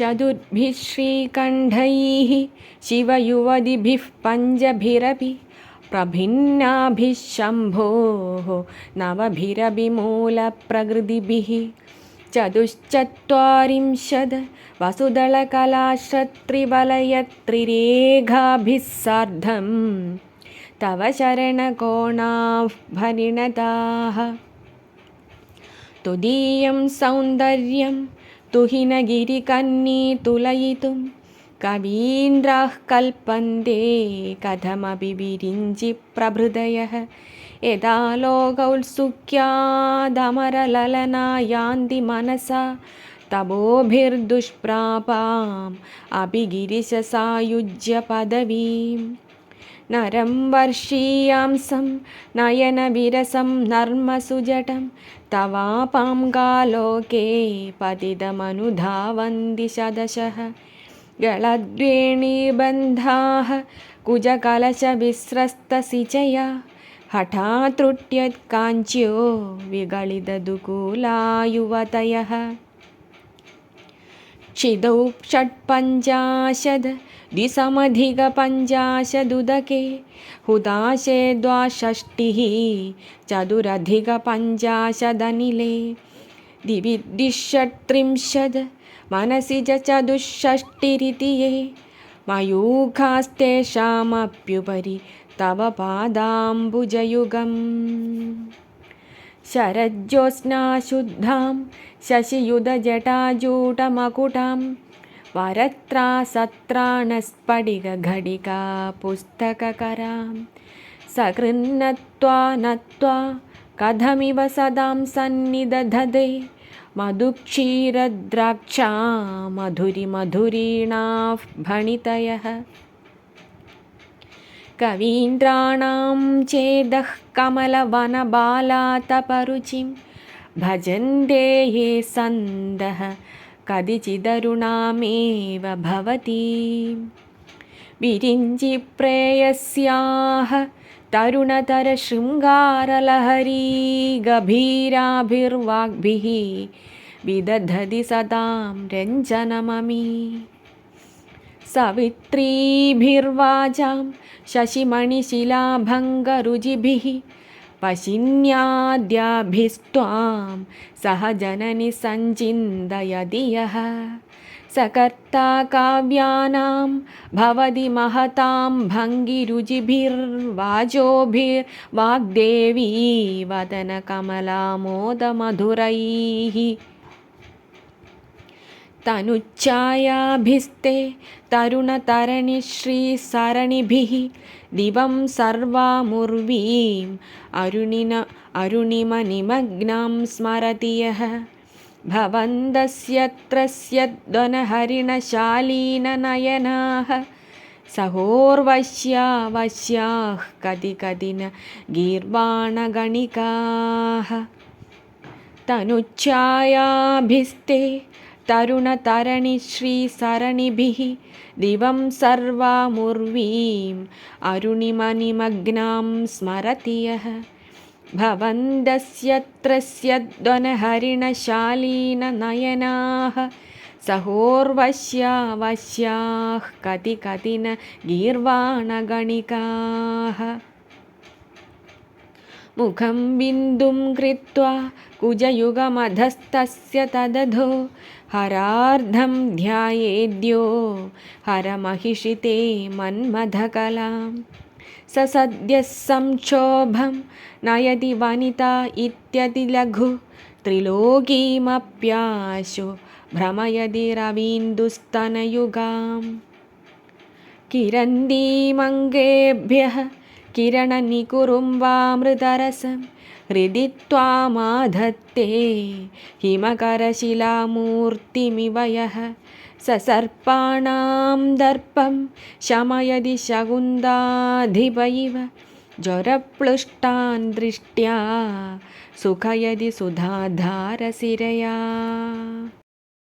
चतुर्भिः श्रीकण्ठैः शिवयुवतिभिः पञ्चभिरपि प्रभिन्नाभिः शम्भोः नवभिरभिमूलप्रकृतिभिः चतुश्चत्वारिंशद् वसुदलकलाश्रत्रिवलयत्रिरेखाभिः सार्धं तव शरणकोणाः भरिणताः तुदीयं सौन्दर्यं तुहिनगिरिकन्नी तुलयितुं कवीन्द्राः कल्पन्ते कथमपि विरिञ्चि प्रभृतयः यदा लोकौत्सुक्यादमरललना यान्ति मनसा तपोभिर्दुष्प्रापाम् अपि गिरिशसायुज्य पदवीं नरं वर्षीयांसं नयनविरसं नर्मसुजटं गालोके पतितमनुधावन्ति शदशः गलद्वेणीबन्धाः कुजकलशविस्रस्तसिचया हठात्रुट्यत्काञ्च्यो विगलितदुकूलायुवतयः क्षिदौ षट्पञ्चाशद् द्विसमधिकपञ्चाशदुदके हुदाशे द्वाषष्टिः चतुरधिकपञ्चाशदनिले दिवि द्विषट्त्रिंशद् मनसि च चतुष्षष्टिरिति ये मयूखास्तेषामप्युपरि तव पादाम्बुजयुगम् शरज्योत्स्नाशुद्धां शशियुधजटाजूटमकुटां वरत्रासत्राणस्फटिकघटिका पुस्तककरां सकृन्नत्वा नत्वा कथमिव सदां सन्निदधते मधुक्षीरद्राक्षा मधुरिमधुरीणाः भणितयः कवीन्द्राणां चेदः कमलवनबालातपरुचिं। भजन्ते ये सन्दः कदिचिदरुणामेव भवति। विरिञ्चिप्रेयस्याः तरुणतरशृङ्गारलहरी गभीराभिर्वाग्भिः विदधति सदां रञ्जनममी सवित्रीभिर्वाचां शशिमणिशिलाभङ्गरुचिभिः पशिन्याद्याभिस्त्वां सह जननि सञ्चिन्तयति यः सकर्ता काव्यानां भवति महतां भङ्गिरुचिभिर्वाचोभिर्वाग्देवी वदनकमलामोदमधुरैः तनुच्छायाभिस्ते तरुणतरणिश्रीसरणिभिः दिवं सर्वामुर्वीम् अरुणिन अरुणिमनिमग्नां स्मरति यः भवन्तस्यत्रस्यद्वनहरिणशालीननयनाः सहोर्वश्यावश्याः कति कति न गीर्वाणगणिकाः तनुच्छायाभिस्ते तरुणतरणिश्रीसरणिभिः दिवं सर्वामुर्वीम् अरुणिमनिमग्नां स्मरति यः भवन्तस्यत्रस्यद्वनहरिणशालीननयनाः सहोर्वश्यावश्याः कति कति न गीर्वाणगणिकाः मुखं बिन्दुं कृत्वा कुजयुगमधस्तस्य तदधो हरार्धं ध्यायेद्यो हरमहिषिते मन्मथकलां स सद्यः संक्षोभं नयति वनिता इत्यतिलघु त्रिलोकीमप्याशु भ्रमयति रवीन्दुस्तनयुगां किरन्दीमङ्गेभ्यः किरणनिकुरुम्बामृतरसं हृदि त्वामाधत्ते हिमकरशिलामूर्तिमिव यः ससर्पाणां दर्पं शमयदि शकुन्दाधिप इव ज्वरप्लुष्टान् दृष्ट्या सुखयदि सुधाधारसिरया